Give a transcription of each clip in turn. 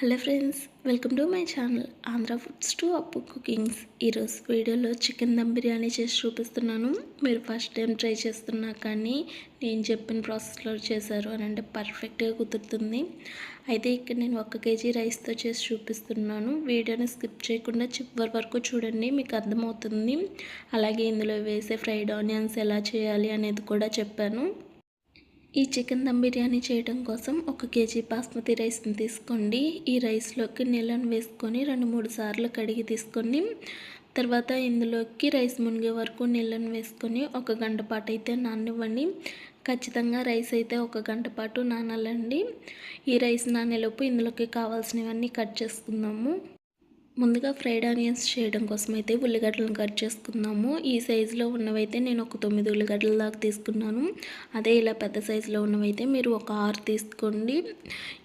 Hello friends welcome to my channel Andhra foods to Appu cookings. ఈరోజు వీడియోలో chicken dum biryani చేసి చూపిస్తున్నాను. మీరు ఫస్ట్ టైం ట్రై చేస్తున్నా కానీ నేను చెప్పిన ప్రాసెస్లో చేశారు అని అంటే పర్ఫెక్ట్గా కుదురుతుంది. అయితే ఇక్కడ నేను ఒక కేజీ రైస్తో చేసి చూపిస్తున్నాను. వీడియోని స్కిప్ చేయకుండా చివరి వరకు చూడండి మీకు అర్థమవుతుంది. అలాగే ఇందులో వేసే ఫ్రైడ్ ఆనియన్స్ ఎలా చేయాలి అనేది కూడా చెప్పాను. ఈ చికెన్ దమ్ బిర్యానీ చేయడం కోసం ఒక కేజీ బాస్మతి రైస్ని తీసుకోండి. ఈ రైస్లోకి నీళ్ళను వేసుకొని రెండు మూడు సార్లు కడిగి తీసుకొని తర్వాత ఇందులోకి రైస్ మునిగే వరకు నీళ్ళను వేసుకొని ఒక గంట పాటు అయితే నాననివ్వండి. ఖచ్చితంగా రైస్ అయితే ఒక గంట పాటు నానాలండి. ఈ రైస్ నానేలోపు ఇందులోకి కావాల్సినవన్నీ కట్ చేసుకుందాము. ముందుగా ఫ్రైడ్ ఆనియన్స్ చేయడం కోసం అయితే ఉల్లిగడ్డలను కట్ చేసుకుందాము. ఈ సైజులో ఉన్నవైతే నేను ఒక తొమ్మిది ఉల్లిగడ్డల దాకా తీసుకున్నాను. అదే ఇలా పెద్ద సైజులో ఉన్నవైతే మీరు ఒక ఆరు తీసుకోండి.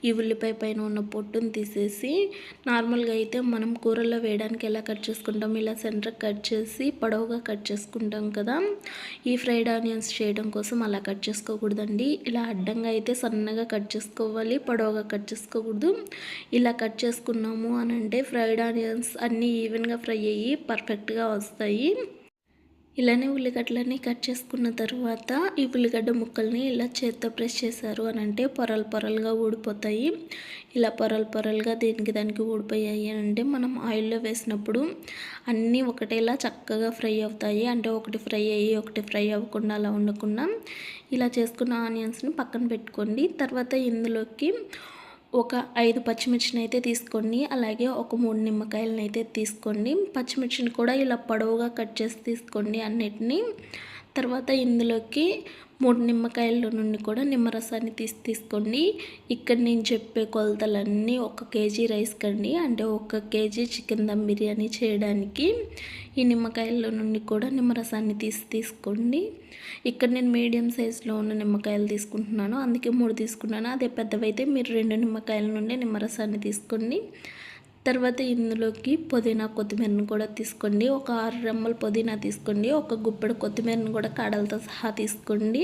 ఈ ఉల్లిపాయ పైన ఉన్న పొట్టును తీసేసి నార్మల్గా అయితే మనం కూరల్లో వేయడానికి ఎలా కట్ చేసుకుంటాం ఇలా సెంటర్ కట్ చేసి పొడవుగా కట్ చేసుకుంటాం కదా. ఈ ఫ్రైడ్ ఆనియన్స్ చేయడం కోసం అలా కట్ చేసుకోకూడదండి. ఇలా అడ్డంగా అయితే సన్నగా కట్ చేసుకోవాలి పొడవుగా కట్ చేసుకోకూడదు. ఇలా కట్ చేసుకున్నాము అని అంటే ఫ్రైడ్ ఆనియన్స్ ఆనియన్స్ అన్నీ ఈవెన్గా ఫ్రై అయ్యి పర్ఫెక్ట్గా వస్తాయి. ఇలానే ఉల్లిగడ్డలన్నీ కట్ చేసుకున్న తర్వాత ఈ ఉల్లిగడ్డ ముక్కల్ని ఇలా చేత్తో ప్రెస్ చేశారు అని అంటే పొరలు పొరలుగా ఊడిపోతాయి. ఇలా పొరలు పొరలుగా దీనికి దానికి ఊడిపోయాయి అని అంటే మనం ఆయిల్లో వేసినప్పుడు అన్నీ ఒకటేలా చక్కగా ఫ్రై అవుతాయి. అంటే ఒకటి ఫ్రై అయ్యి ఒకటి ఫ్రై అవ్వకుండా అలా ఉండకుండా ఇలా చేసుకున్న ఆనియన్స్ని పక్కన పెట్టుకోండి. తర్వాత ఇందులోకి ఒక ఐదు పచ్చిమిర్చిని అయితే తీసుకోండి. అలాగే ఒక మూడు నిమ్మకాయలను అయితే తీసుకోండి. పచ్చిమిర్చిని కూడా ఇలా పొడవుగా కట్ చేసి తీసుకోండి అన్నిటినీ. తర్వాత ఇందులోకి మూడు నిమ్మకాయల నుండి కూడా నిమ్మరసాన్ని తీసి తీసుకోండి. ఇక్కడ నేను చెప్పే కొలతలన్నీ ఒక కేజీ రైస్ కండి. అంటే ఒక కేజీ చికెన్ దమ్ బిర్యానీ చేయడానికి ఈ నిమ్మకాయల నుండి కూడా నిమ్మరసాన్ని తీసి తీసుకోండి. ఇక్కడ నేను మీడియం సైజులో ఉన్న నిమ్మకాయలు తీసుకుంటున్నాను. అందుకే మూడు తీసుకున్నాను. అదే పెద్దవైతే మీరు రెండు నిమ్మకాయల నుండి నిమ్మరసాన్ని తీసుకోండి. తర్వాత ఇందులోకి పుదీనా కొత్తిమీరను కూడా తీసుకోండి. ఒక ఆరు రెమ్మల పుదీనా తీసుకోండి. ఒక గుప్పెడు కొత్తిమీరను కూడా కాడలతో సహా తీసుకోండి.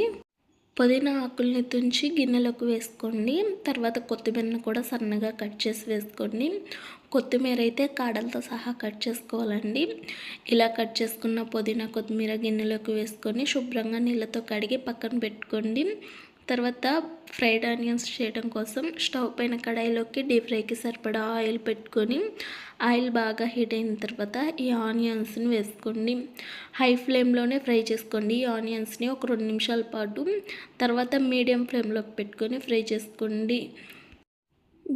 పుదీనా ఆకుల్ని తుంచి గిన్నెలోకి వేసుకోండి. తర్వాత కొత్తిమీరను కూడా సన్నగా కట్ చేసి వేసుకోండి. కొత్తిమీర అయితే కాడలతో సహా కట్ చేసుకోవాలండి. ఇలా కట్ చేసుకున్న పుదీనా కొత్తిమీర గిన్నెలోకి వేసుకొని శుభ్రంగా నీళ్ళతో కడిగి పక్కన పెట్టుకోండి. తర్వాత ఫ్రైడ్ ఆనియన్స్ చేయడం కోసం స్టవ్ పైన కడాయిలోకి డీప్ ఫ్రైకి సరిపడా ఆయిల్ పెట్టుకొని ఆయిల్ బాగా హీట్ అయిన తర్వాత ఈ ఆనియన్స్ని వేసుకోండి. హై ఫ్లేమ్లోనే ఫ్రై చేసుకోండి. ఈ ఆనియన్స్ని ఒక రెండు నిమిషాల పాటు తర్వాత మీడియం ఫ్లేమ్లోకి పెట్టుకొని ఫ్రై చేసుకోండి.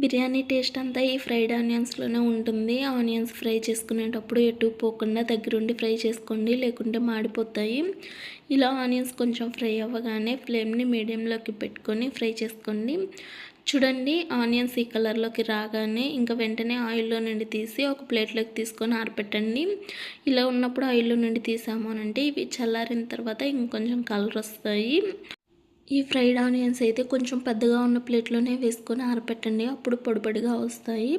బిర్యానీ టేస్ట్ అంతా ఈ ఫ్రైడ్ ఆనియన్స్లోనే ఉంటుంది. ఆనియన్స్ ఫ్రై చేసుకునేటప్పుడు ఎటు పోకుండా దగ్గరుండి ఫ్రై చేసుకోండి లేకుంటే మాడిపోతాయి. ఇలా ఆనియన్స్ కొంచెం ఫ్రై అవ్వగానే ఫ్లేమ్ని మీడియంలోకి పెట్టుకొని ఫ్రై చేసుకోండి. చూడండి ఆనియన్స్ ఈ కలర్లోకి రాగానే ఇంకా వెంటనే ఆయిల్లో నుండి తీసి ఒక ప్లేట్లోకి తీసుకొని ఆరపెట్టండి. ఇలా ఉన్నప్పుడు ఆయిల్లో నుండి తీసాము అంటే ఇవి చల్లారిన తర్వాత ఇంకొంచెం కలర్ వస్తాయి. ఈ ఫ్రైడ్ ఆనియన్స్ అయితే కొంచెం పెద్దగా ఉన్న ప్లేట్లోనే వేసుకొని ఆరపెట్టండి. అప్పుడు పొడిపొడిగా వస్తాయి.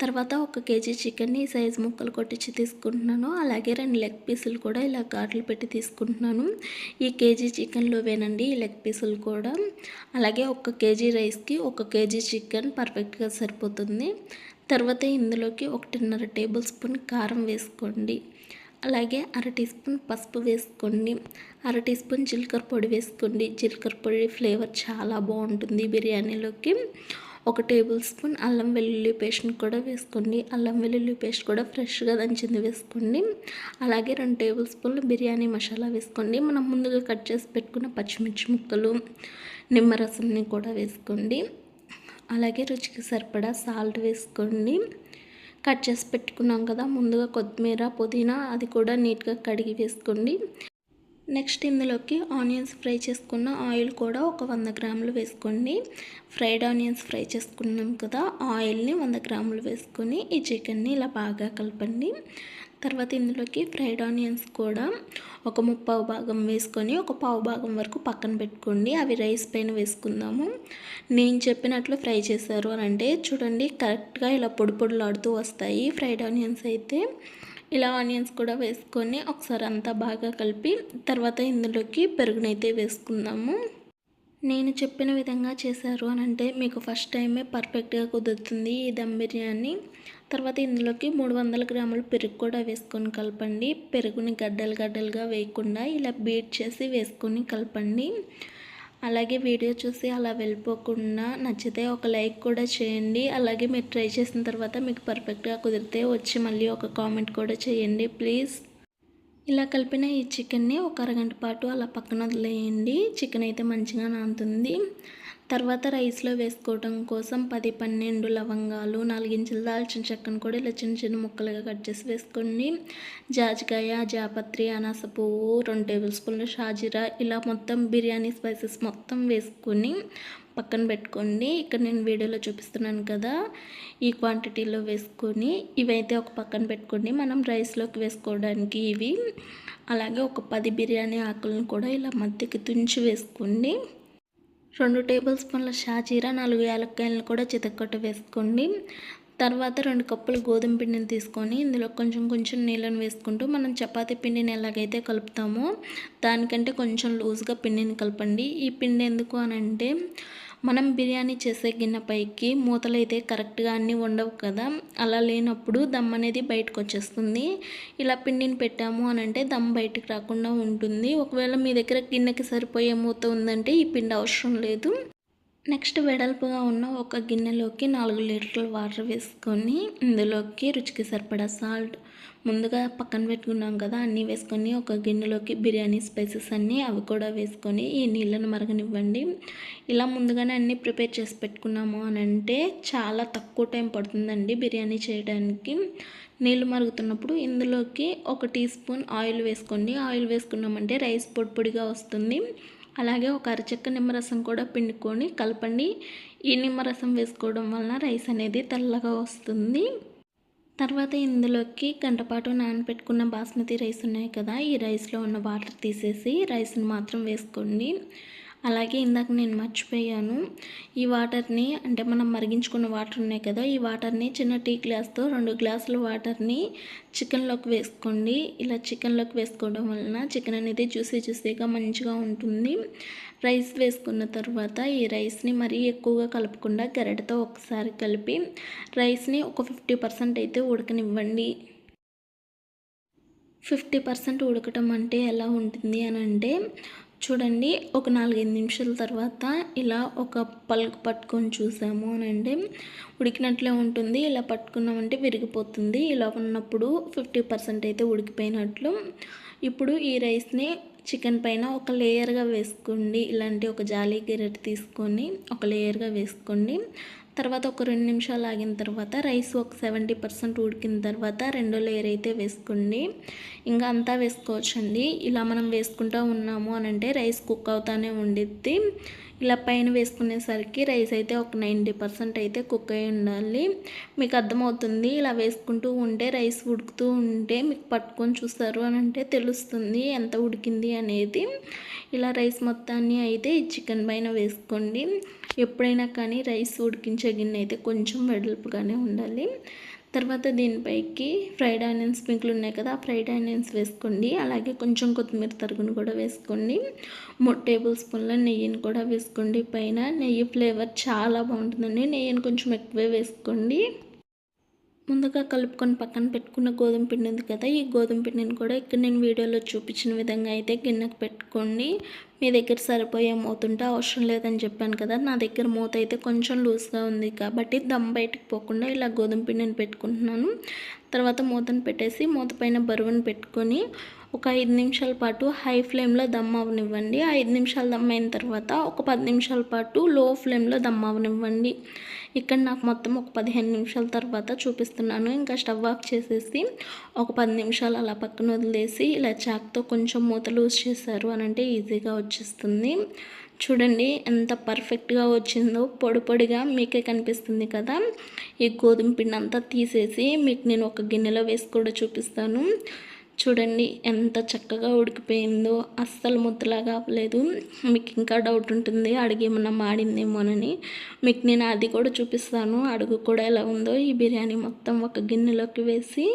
తర్వాత ఒక కేజీ చికెన్ని సైజ్ ముక్కలు కొట్టించి తీసుకుంటున్నాను. అలాగే రెండు లెగ్ పీసులు కూడా ఇలా ఘాట్లు పెట్టి తీసుకుంటున్నాను. ఈ కేజీ చికెన్లో వేనండి ఈ లెగ్ పీసులు కూడా. అలాగే ఒక కేజీ రైస్కి ఒక కేజీ చికెన్ పర్ఫెక్ట్గా సరిపోతుంది. తర్వాత ఇందులోకి ఒకటిన్నర టేబుల్ స్పూన్ కారం వేసుకోండి. అలాగే అర టీ స్పూన్ పసుపు వేసుకోండి. అర టీ స్పూన్ జీలకర్ర పొడి వేసుకోండి. జీలకర్ర పొడి ఫ్లేవర్ చాలా బాగుంటుంది బిర్యానీలోకి. ఒక టేబుల్ స్పూన్ అల్లం వెల్లుల్లి పేస్ట్ని కూడా వేసుకోండి. అల్లం వెల్లుల్లి పేస్ట్ కూడా ఫ్రెష్గా దంచింది వేసుకోండి. అలాగే రెండు టేబుల్ స్పూన్లు బిర్యానీ మసాలా వేసుకోండి. మనం ముందుగా కట్ చేసి పెట్టుకున్న పచ్చిమిర్చి ముక్కలు నిమ్మరసంని కూడా వేసుకోండి. అలాగే రుచికి సరిపడా సాల్ట్ వేసుకోండి. కట్ చేసి పెట్టుకున్నాం కదా ముందుగా కొత్తిమీర పుదీనా అది కూడా నీట్గా కడిగి వేసుకోండి. నెక్స్ట్ ఇందులోకి ఆనియన్స్ ఫ్రై చేసుకున్న ఆయిల్ కూడా ఒక వంద గ్రాములు వేసుకోండి. ఫ్రైడ్ ఆనియన్స్ ఫ్రై చేసుకున్నాం కదా ఆయిల్ని వంద గ్రాములు వేసుకొని ఈ చికెన్ని ఇలా బాగా కలపండి. తర్వాత ఇందులోకి ఫ్రైడ్ ఆనియన్స్ కూడా ఒక ముప్పావు భాగం వేసుకొని ఒక పావు భాగం వరకు పక్కన పెట్టుకోండి. అవి రైస్ పైన వేసుకుందాము. నేను చెప్పినట్లు ఫ్రై చేశారు అని అంటే చూడండి కరెక్ట్గా ఇలా పొడి పొడులాడుతూ వస్తాయి ఫ్రైడ్ ఆనియన్స్ అయితే. ఇలా ఆనియన్స్ కూడా వేసుకొని ఒకసారి అంతా బాగా కలిపి తర్వాత ఇందులోకి పెరుగునైతే వేసుకుందాము. నేను చెప్పిన విధంగా చేశారు అని అంటే మీకు ఫస్ట్ టైమే పర్ఫెక్ట్గా కుదురుతుంది ఈ దమ్ బిర్యానీ. తర్వాత ఇందులోకి మూడు వందల గ్రాములు పెరుగు కూడా వేసుకొని కలపండి. పెరుగుని గడ్డలు గడ్డలుగా వేయకుండా ఇలా బీట్ చేసి వేసుకొని కలపండి. అలాగే వీడియో చూసి అలా వెళ్ళిపోకుండా నచ్చితే ఒక లైక్ కూడా చేయండి. అలాగే మీరు ట్రై చేసిన తర్వాత మీకు పర్ఫెక్ట్గా కుదిరితే వచ్చి మళ్ళీ ఒక కామెంట్ కూడా చేయండి ప్లీజ్. ఇలా కలిపిన ఈ చికెన్ని ఒక అరగంట పాటు అలా పక్కన వదిలేయండి. చికెన్ అయితే మంచిగా నానుతుంది. తర్వాత రైస్లో వేసుకోవడం కోసం పది పన్నెండు లవంగాలు నాలుగించుల దాల్చిన చెక్కను కూడా ఇలా చిన్న చిన్న ముక్కలుగా కట్ చేసి వేసుకోండి. జాజికాయ జాపత్రి అనాస పువ్వు రెండు టేబుల్ స్పూన్లు షాజీరా ఇలా మొత్తం బిర్యానీ స్పైసెస్ మొత్తం వేసుకొని పక్కన పెట్టుకోండి. ఇక్కడ నేను వీడియోలో చూపిస్తున్నాను కదా ఈ క్వాంటిటీలో వేసుకొని ఇవైతే ఒక పక్కన పెట్టుకోండి. మనం రైస్లోకి వేసుకోవడానికి ఇవి. అలాగే ఒక పది బిర్యానీ ఆకులను కూడా ఇలా మధ్యకి తుంచి వేసుకోండి. రెండు టేబుల్ స్పూన్ల షాజీరా నాలుగు యాలక్కాయలను కూడా చితక్కొట్టు వేసుకోండి. తర్వాత రెండు కప్పులు గోధుమ పిండిని తీసుకొని ఇందులో కొంచెం కొంచెం నీళ్ళను వేసుకుంటూ మనం చపాతీ పిండిని ఎలాగైతే కలుపుతామో దానికంటే కొంచెం లూజ్గా పిండిని కలపండి. ఈ పిండి ఎందుకు అని అంటే మనం బిర్యానీ చేసే గిన్నె పైకి మూతలు అయితే కరెక్ట్గా అన్నీ ఉండవు కదా అలా లేనప్పుడు దమ్ అనేది బయటకు వచ్చేస్తుంది ఇలా పిండిని పెట్టాము అని అంటే దమ్ బయటకు రాకుండా ఉంటుంది. ఒకవేళ మీ దగ్గర గిన్నెకి సరిపోయే మూత ఉందంటే ఈ పిండి అవసరం లేదు. నెక్స్ట్ వెడల్పుగా ఉన్న ఒక గిన్నెలోకి నాలుగు లీటర్ల వాటర్ వేసుకొని ఇందులోకి రుచికి సరిపడా సాల్ట్. ముందుగా పక్కన పెట్టుకున్నాం కదా అన్నీ వేసుకొని ఒక గిన్నెలోకి బిర్యానీ స్పైసెస్ అన్నీ అవి కూడా వేసుకొని ఈ నీళ్ళను మరగనివ్వండి. ఇలా ముందుగానే అన్నీ ప్రిపేర్ చేసి పెట్టుకున్నాము అని అంటే చాలా తక్కువ టైం పడుతుందండి బిర్యానీ చేయడానికి. నీళ్ళు మరుగుతున్నప్పుడు ఇందులోకి ఒక టీ స్పూన్ ఆయిల్ వేసుకోండి. ఆయిల్ వేసుకున్నామంటే రైస్ పొడి పొడిగా వస్తుంది. అలాగే ఒక అరచెక్క నిమ్మరసం కూడా పిండుకొని కలపండి. ఈ నిమ్మరసం వేసుకోవడం వలన రైస్ అనేది తెల్లగా వస్తుంది. తర్వాత ఇందులోకి గంటపాటు నానబెట్టుకున్న బాస్మతి రైస్ ఉన్నాయి కదా ఈ రైస్లో ఉన్న వాటర్ తీసేసి రైస్ని మాత్రం వేసుకోండి. అలాగే ఇందాక నేను మర్చిపోయాను. ఈ వాటర్ని అంటే మనం మరిగించుకున్న వాటర్ ఉన్నాయి కదా ఈ వాటర్ని చిన్న టీ గ్లాస్తో రెండు గ్లాసుల వాటర్ని చికెన్లోకి వేసుకోండి. ఇలా చికెన్లోకి వేసుకోవడం వలన చికెన్ అనేది జ్యూసీ జ్యూసీగా మంచిగా ఉంటుంది. రైస్ వేసుకున్న తర్వాత ఈ రైస్ని మరీ ఎక్కువగా కలపకుండా గరిటతో ఒకసారి కలిపి రైస్ని ఒక ఫిఫ్టీ పర్సెంట్ అయితే ఉడకనివ్వండి. ఫిఫ్టీ పర్సెంట్ ఉడకటం అంటే ఎలా ఉంటుంది అని అంటే చూడండి ఒక నాలుగైదు నిమిషాల తర్వాత ఇలా ఒక పలుకు పట్టుకొని చూసాము అని అంటే ఉడికినట్లే ఉంటుంది. ఇలా పట్టుకున్నామంటే విరిగిపోతుంది. ఇలా ఉన్నప్పుడు ఫిఫ్టీ పర్సెంట్ అయితే ఉడికిపోయినట్లు. ఇప్పుడు ఈ రైస్ని చికెన్ పైన ఒక లేయర్గా వేసుకోండి. ఇలాంటి ఒక జాలీ గిరెట్ తీసుకొని ఒక లేయర్గా వేసుకోండి. తర్వాత ఒక రెండు నిమిషాలు ఆగిన తర్వాత రైస్ ఒక సెవెంటీ పర్సెంట్ ఉడికిన తర్వాత రెండో లేయర్ అయితే వేసుకోండి. ఇంకా అంతా వేసుకోవచ్చండి. ఇలా మనం వేసుకుంటూ ఉన్నాము అని అంటే రైస్ కుక్ అవుతానే ఉండిద్ది. ఇలా పైన వేసుకునేసరికి రైస్ అయితే ఒక నైంటీ పర్సెంట్ అయితే కుక్ అయి ఉండాలి. మీకు అర్థమవుతుంది ఇలా వేసుకుంటూ ఉంటే రైస్ ఉడుకుతూ ఉంటే మీకు పట్టుకొని చూస్తారు అని అంటే తెలుస్తుంది ఎంత ఉడికింది అనేది. ఇలా రైస్ మొత్తాన్ని అయితే ఈ చికెన్ పైన వేసుకోండి. ఎప్పుడైనా కానీ రైస్ ఉడికించే గిన్నె అయితే కొంచెం వెడల్పుగానే ఉండాలి. తర్వాత దీనిపైకి ఫ్రైడ్ ఆనియన్స్ స్ప్రింక్లు ఉన్నాయి కదా ఆ ఫ్రైడ్ ఆనియన్స్ వేసుకోండి. అలాగే కొంచెం కొత్తిమీర తరుగును కూడా వేసుకోండి. మూడు టేబుల్ స్పూన్ల నెయ్యిని కూడా వేసుకోండి. పైన నెయ్యి ఫ్లేవర్ చాలా బాగుంటుందండి. నెయ్యిని కొంచెం ఎక్కువే వేసుకోండి. ముందుగా కలుపుకొని పక్కన పెట్టుకున్న గోధుమ పిండి ఉంది కదా ఈ గోధుమ పిండిని కూడా ఇక్కడ నేను వీడియోలో చూపించిన విధంగా అయితే గిన్నెకు పెట్టుకోండి. మీ దగ్గర సరిపోయే మూత ఉంటే అవసరం లేదని చెప్పాను కదా నా దగ్గర మూత అయితే కొంచెం లూజ్గా ఉంది కాబట్టి దమ్ బయటకు పోకుండా ఇలా గోధుమ పిండిని పెట్టుకుంటున్నాను. తర్వాత మూతను పెట్టేసి మూత పైన బరువును పెట్టుకొని ఒక ఐదు నిమిషాల పాటు హై ఫ్లేమ్లో దమ్ అవనివ్వండి. ఐదు నిమిషాలు దమ్ అయిన తర్వాత ఒక పది నిమిషాల పాటు లో ఫ్లేమ్లో దమ్ అవనివ్వండి. ఇక్కడ నాకు మొత్తం ఒక పదిహేను నిమిషాల తర్వాత చూపిస్తున్నాను. ఇంకా స్టవ్ ఆఫ్ చేసేసి ఒక పది నిమిషాలు అలా పక్కన వదిలేసి ఇలా చాక్తో కొంచెం మూత లూజ్ చేశారు అని అంటే ఈజీగా వచ్చేస్తుంది. చూడండి ఎంత పర్ఫెక్ట్గా వచ్చిందో. పొడి పొడిగా మీకే కనిపిస్తుంది కదా. ఈ గోధుమ పిండి అంతా తీసేసి మీకు నేను ఒక గిన్నెలో వేసి కూడా చూపిస్తాను. చూడండి ఎంత చక్కగా ఉడికిపోయిందో. అస్సలు ముద్దలాగా అవ్వలేదు. మీకు ఇంకా డౌట్ ఉంటుంది అడుగు ఏమన్నా మాడిందేమోనని మీకు నేను అది కూడా చూపిస్తాను అడుగు కూడా ఎలా ఉందో. ఈ బిర్యానీ మొత్తం ఒక గిన్నెలోకి వేసి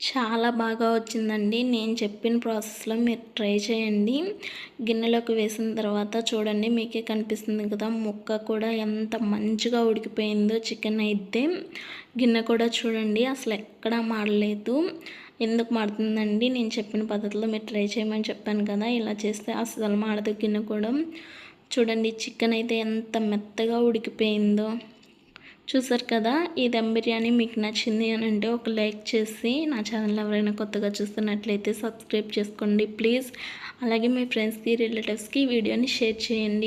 చాలా బాగా వచ్చిందండి. నేను చెప్పిన ప్రాసెస్లో మీరు ట్రై చేయండి. గిన్నెలోకి వేసిన తర్వాత చూడండి మీకే కనిపిస్తుంది కదా ముక్క కూడా ఎంత మంచిగా ఉడికిపోయిందో చికెన్ అయితే. గిన్నె కూడా చూడండి అసలు ఎక్కడా మాడలేదు ఎందుకు మాడుతుందండి నేను చెప్పిన పద్ధతిలో మీరు ట్రై చేయమని చెప్పాను కదా ఇలా చేస్తే అసలు మాడదు గిన్నె కూడా చూడండి చికెన్ అయితే ఎంత మెత్తగా ఉడికిపోయిందో. చూసారు కదా ఈ దమ్ బిర్యానీ మీకు నచ్చింది అని అంటే ఒక లైక్ చేసి నా ఛానల్ ఎవరైనా కొత్తగా చూస్తున్నట్లయితే సబ్స్క్రైబ్ చేసుకోండి ప్లీజ్. అలాగే మీ ఫ్రెండ్స్కి రిలేటివ్స్కి వీడియోని షేర్ చేయండి.